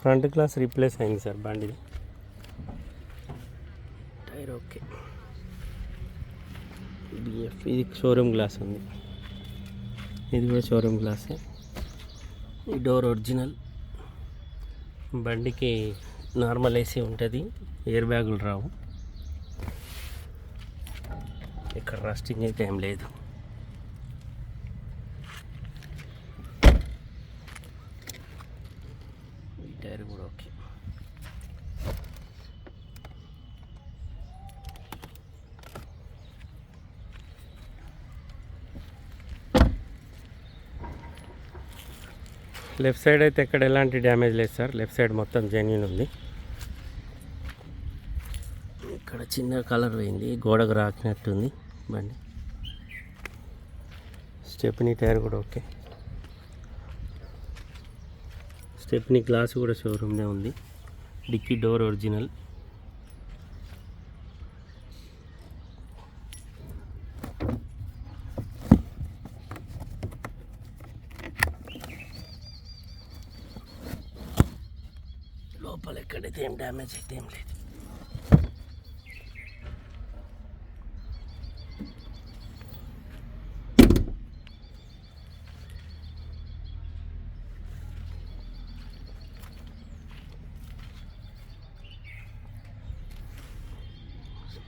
Front glass replace అయింది sir బండిది. Tyre okay. BF ఇది షోరూమ్ గ్లాస్ ఉంది. ఇది కూడా షోరూమ్ గ్లాసే. ఈ డోర్ ఒరిజినల్. బండికి నార్మల్ ఏసీ ఉంటుంది. ఎయిర్ బ్యాగులు రావు. ఇక్కడ రస్టింగ్ అయితే ఏం లేదు. టైర్ కూడా ఓకే. లెఫ్ట్ సైడ్ అయితే ఎక్కడ ఎలాంటి డ్యామేజ్ లేదు సార్. లెఫ్ట్ సైడ్ మొత్తం జెన్యున్ ఉంది. ఇక్కడ చిన్న కలర్ పోయింది గోడకు రాకినట్టుంది. బండి. స్టెప్నీ టైర్ కూడా ఓకే. స్టెప్ని గ్లాస్ కూడా షోరూమ్దే ఉంది. Dickey door original. లోపల ఎక్కడైతే ఏం డ్యామేజ్ అయితే ఏం లేదు.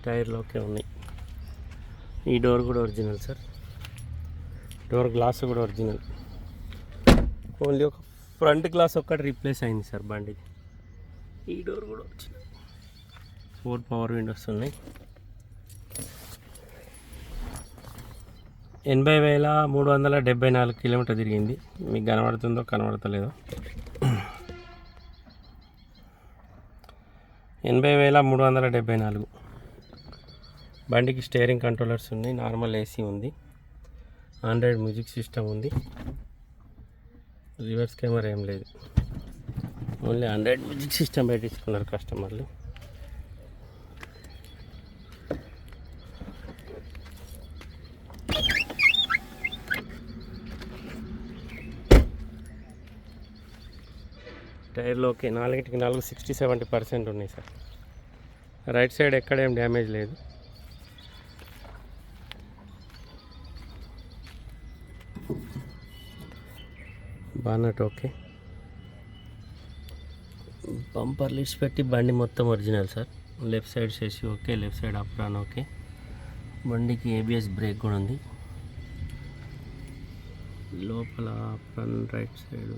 టైర్లు ఓకే ఉన్నాయి. ఈ డోర్ కూడా ఒరిజినల్ సార్. డోర్ గ్లాస్ కూడా ఒరిజినల్. ఓన్లీ ఒక ఫ్రంట్ గ్లాస్ ఒక్కటి రీప్లేస్ అయింది సార్ బండికి ఈ డోర్ కూడా ఒరిజినల్. ఫోర్ పవర్ విండోస్ ఉన్నాయి. ఎనభై వేల మూడు వందల డెబ్బై నాలుగు కిలోమీటర్ తిరిగింది. మీకు కనబడుతుందో కనబడతలేదో. ఎనభై వేల మూడు వందల డెబ్బై నాలుగు. బండికి స్టేరింగ్ కంట్రోలర్స్ ఉన్నాయి నార్మల్ ఏసీ ఉంది ఆండ్రాయిడ్ మ్యూజిక్ సిస్టమ్ ఉంది రివర్స్ కెమెరా ఏం లేదు. ఓన్లీ ఆండ్రాయిడ్ మ్యూజిక్ సిస్టమ్ పెట్టించుకున్నారు కస్టమర్లు. టైర్లు ఓకే నాలుగిటికి నాలుగు సిక్స్టీ సెవెంటీ పర్సెంట్ ఉన్నాయి సార్. రైట్ సైడ్ ఎక్కడ ఏం డ్యామేజ్ లేదు. Bonnet okay. బంపర్ లిస్ట్ పెట్టి బండి మొత్తం ఒరిజినల్ సార్. లెఫ్ట్ సైడ్ చేసి okay left side apron okay. బండికి ఏబిఎస్ బ్రేక్ కూడా ఉంది. లోపల apron right side.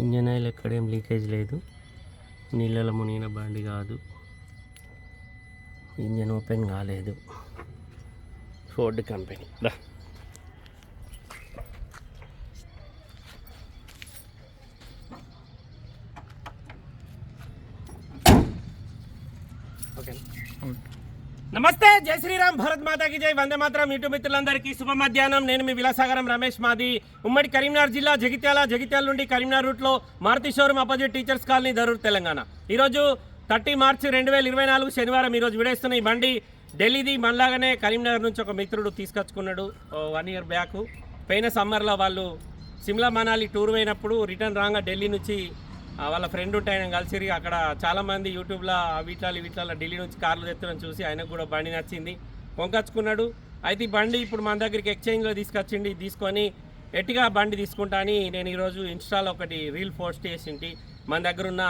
Engine oil ఎక్కడేం leakage లేదు. నీళ్ళలో మునిగిన బండి కాదు. ఇంజన్ ఓపెన్ కాలేదు. ఫోర్డ్ కంపెనీ దా. నమస్తే జై శ్రీరామ్ భరత్ మాతాకి జై. వందే మాత్రం యూట్యూబ్ మిత్రులందరికీ శుభ మధ్యాహ్నం. నేను మీ విలాసాగరం రమేష్ మాది. ఉమ్మడి కరీంనగర్ జిల్లా జగిత్యాల జగిత్యాల నుండి కరీంనగర్ రూట్లో Maruti showroom opposite teachers colony Daroor Telangana. ఈరోజు థర్టీ మార్చి రెండు వేల ఇరవై నాలుగు శనివారం ఈరోజు విడేస్తున్న ఈ బండి ఢిల్లీది మనలాగానే కరీంనగర్ నుంచి ఒక మిత్రుడు తీసుకొచ్చుకున్నాడు. One year back. పోయిన సమ్మర్లో వాళ్ళు సిమ్లా మనాలి టూర్ పోయినప్పుడు రిటర్న్ రాగా ఢిల్లీ నుంచి వాళ్ళ ఫ్రెండ్ ఉంటే ఆయన కలిసిరి. అక్కడ చాలామంది యూట్యూబ్లో వీటిలో వీటిలో ఢిల్లీ నుంచి కార్లు తెత్తడం చూసి ఆయనకు కూడా బండి నచ్చింది. కొనుకొచ్చుకున్నాడు. అయితే ఈ బండి ఇప్పుడు మన దగ్గరికి ఎక్స్చేంజ్లో తీసుకొచ్చిండి. తీసుకొని ఎట్టిగా బండి తీసుకుంటా అని నేను ఈరోజు ఇన్స్టాలో ఒకటి రీల్ పోస్ట్ చేసింటి. మన దగ్గర ఉన్న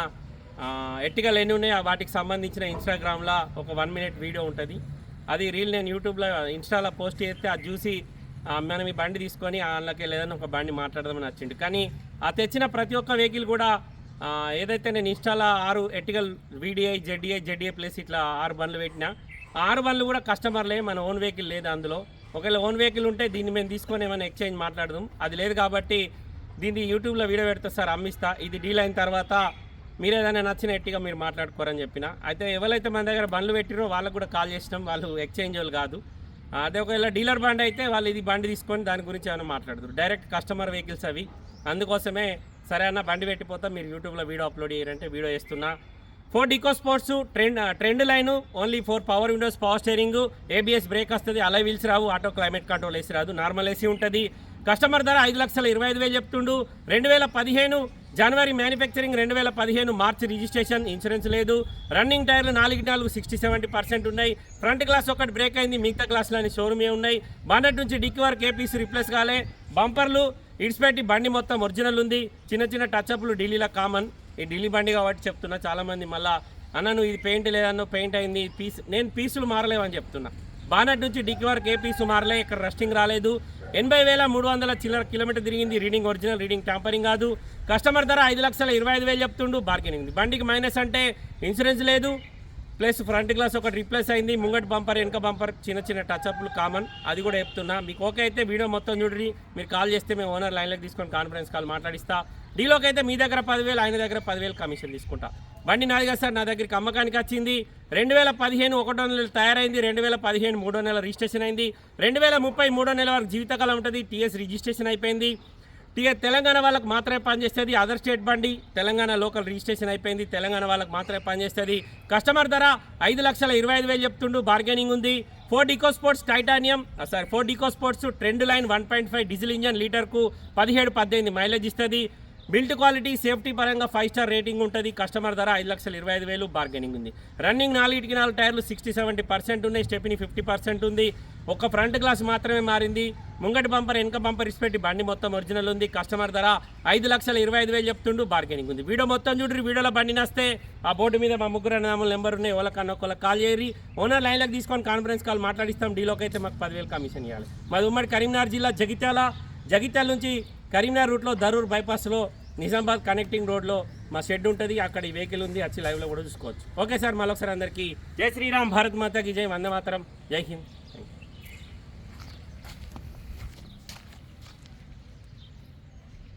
ఆ, ఎట్టిగా ఎన్ని ఉన్నాయో వాటికి సంబంధించిన ఇన్స్టాగ్రామ్లో ఒక వన్ మినిట్ వీడియో ఉంటుంది. అది రీల్ నేను యూట్యూబ్లో ఇన్స్టాలో పోస్ట్ చేస్తే అది చూసి మనం ఈ బండి తీసుకొని వాళ్ళకి లేదని ఒక బండి మాట్లాడదామని వచ్చింది కానీ ఆ తెచ్చిన ప్రతి ఒక్క వెహికల్ కూడా ఏదైతే నేను ఇన్స్టాలో ఆరు ఎట్టికల్ వీడిఐ జెడ్డిఐ జెడ్డిఐ ప్లస్ ఇట్లా ఆరు బండ్లు పెట్టినా ఆరు బండ్లు కూడా కస్టమర్లే మన ఓన్ వెహికల్ లేదు అందులో. ఒకవేళ ఓన్ వెహికల్ ఉంటే దీన్ని మేము తీసుకొని ఏమైనా ఎక్స్చేంజ్ మాట్లాడదాం. అది లేదు కాబట్టి దీన్ని యూట్యూబ్లో వీడియో పెడతా సార్ అమ్మిస్తా. ఇది డీల్ అయిన తర్వాత మీరు ఏదైనా నచ్చిన ఎట్టిగా మీరు మాట్లాడుకోరని చెప్పిన. అయితే ఎవరైతే మన దగ్గర బండ్లు పెట్టిరో వాళ్ళకు కూడా కాల్ చేసినాం. వాళ్ళు ఎక్స్చేంజ్ వాళ్ళు కాదు. అదే ఒకవేళ డీలర్ బండి అయితే వాళ్ళు ఇది బండి తీసుకొని దాని గురించి ఏమైనా మాట్లాడతారు డైరెక్ట్ కస్టమర్ వెహికల్స్ అవి. అందుకోసమే సరే అన్న బండి పెట్టిపోతా. మీరు యూట్యూబ్లో వీడియో అప్లోడ్ చేయాలంటే వీడియో చేస్తున్నా. Ford Eco sports trend trend line only four power windows power steering ABS brake వస్తుంది. అలా వీల్స్ రావు. ఆటో క్లైమేట్ కంట్రోల్ ఏసీ రాదు. నార్మల్ ఏసీ ఉంటుంది. కస్టమర్ ధర ఐదు లక్షల ఇరవై ఐదు వేలు చెప్తుండు. రెండు వేల పదిహేను జనవరి మ్యానుఫ్యాక్చరింగ్ రెండు వేల పదిహేను మార్చి రిజిస్ట్రేషన్ ఇన్సూరెన్స్ లేదు. రన్నింగ్ టైర్లు నాలుగు నాలుగు సిక్స్టీ సెవెంటీ పర్సెంట్ ఉన్నాయి. ఫ్రంట్ గ్లాస్ ఒకటి బ్రేక్ అయింది మిగతా గ్లాసులు షోరూమే ఉన్నాయి. బానెట్ నుంచి డిక్కి వరకు ఏపీసీ రిప్లేస్ కాలే. బంపర్లు ఇడిచిపెట్టి బండి మొత్తం ఒరిజినల్ ఉంది. చిన్న చిన్న టచ్అప్లు ఢిల్లీలో కామన్. ఈ ఢిల్లీ బండి కాబట్టి చెప్తున్నా చాలామంది మళ్ళా అన్నను ఇది పెయింట్ లేదన్నో పెయింట్ అయింది పీస్ నేను పీసులు మారలేవని చెప్తున్నా. బానట్ నుంచి డిక్కి వరకు ఏ పీసు మారలే ఇక్కడ రస్టింగ్ రాలేదు. ఎనభై వేల మూడు వందల చిల్లర కిలోమీటర్ తిరిగింది. రీడింగ్ ఒరిజినల్ రీడింగ్ టాంపరింగ్ కాదు. కస్టమర్ ధర ఐదు లక్షల ఇరవై ఐదు వేలు చెప్తుండు బార్గెనింగ్ ఉంది. బండికి మైనస్ అంటే ఇన్సూరెన్స్ లేదు. ప్లస్ ఫ్రంట్ గ్లాస్ ఒకటి రీప్లేస్ అయింది. ముంగటి బంపర్ వెనక బంపర్ చిన్న చిన్న టచ్అప్లు కామన్. అది కూడా చెప్తున్నా. మీకు ఓకే అయితే వీడియో మొత్తం చూడండి. మీరు కాల్ చేస్తే మేము ఓనర్ లైన్లోకి తీసుకొని కాన్ఫరెన్స్ కాల్ మాట్లాడిస్తా. డీలోకి అయితే మీ దగ్గర పదివేలు ఆయన దగ్గర పదివేలు కమిషన్ తీసుకుంటా. బండి నాది కదా సార్ నా దగ్గరికి అమ్మకానికి వచ్చింది. రెండు వేల పదిహేను ఒకటో నెల తయారైంది రెండు వేల పదిహేను మూడో నెల రిజిస్ట్రేషన్ అయింది రెండు వేల ముప్పై మూడో నెల వరకు జీవితకాలం ఉంటుంది టీఎస్ రిజిస్ట్రేషన్ అయిపోయింది. టీఎస్ తెలంగాణ వాళ్ళకి మాత్రమే పనిచేస్తుంది అదర్ స్టేట్ బండి తెలంగాణ లోకల్ రిజిస్ట్రేషన్ అయిపోయింది తెలంగాణ వాళ్ళకి మాత్రమే పనిచేస్తుంది. కస్టమర్ ధర ఐదు లక్షల ఇరవై ఐదు వేలు చెప్తుండు బార్గెనింగ్ ఉంది. Ford Eco sports titanium sorry Ford Eco sports trend line one point five diesel engine లీటర్కు పదిహేడు పద్దెనిమిది మైలేజ్ ఇస్తుంది. బిల్ట్ క్వాలిటీ సేఫ్టీ పరంగా ఫైవ్ స్టార్ రేటింగ్ ఉంటుంది. కస్టమర్ ధర ఐదు లక్షల ఇరవై ఐదు వేలు బార్గెనింగ్ ఉంది. రన్నింగ్ నాలుగిటికి నాలుగు టైర్లు సిక్స్టీ సెవెంటీ పర్సెంట్ ఉన్నాయి. స్టెపిని ఫిఫ్టీ పర్సెంట్ ఉంది. ఒక ఫ్రంట్ గ్లాస్ మాత్రమే మారింది. ముంగటి బంపర్ వెనక బంపర్ ఇచ్చిపెట్టి బండి మొత్తం ఒరిజినల్ ఉంది. కస్టమర్ ధర ఐదు లక్షల ఇరవై ఐదు వేలు చెప్తుండు బార్గెనింగ్ ఉంది. వీడియో మొత్తం చూడరు వీడియోలో బండి నస్తే. ఆ బోర్డు మీద మా ముగ్గురు నామల నెంబర్ ఉన్నాయి. ఎవరికన్నా ఒకళ్ళకి కాల్ చేయరి ఓనర్ లైన్లోకి తీసుకొని కాన్ఫరెన్స్ కాల్ మాట్లాడిస్తాం. డీలోకి అయితే మాకు పదివేలు కమిషన్ ఇవ్వాలి మాది ఉమ్మడి కరీంనగర్ జిల్లా జగిత్యాల. జగిత్యాల నుంచి కరీంనగర్ రూట్లో దరూర్ బైపాస్లో నిజామాబాద్ కనెక్టింగ్ రోడ్లో మా షెడ్ ఉంటుంది. అక్కడ ఈ వెహికల్ ఉంది. వచ్చి లైవ్లో కూడా చూసుకోవచ్చు. ఓకే సార్ మళ్ళొకసారి అందరికీ జై శ్రీరామ్. భారత్ మాతాకి జై. వందే మాతరం జై హింద్.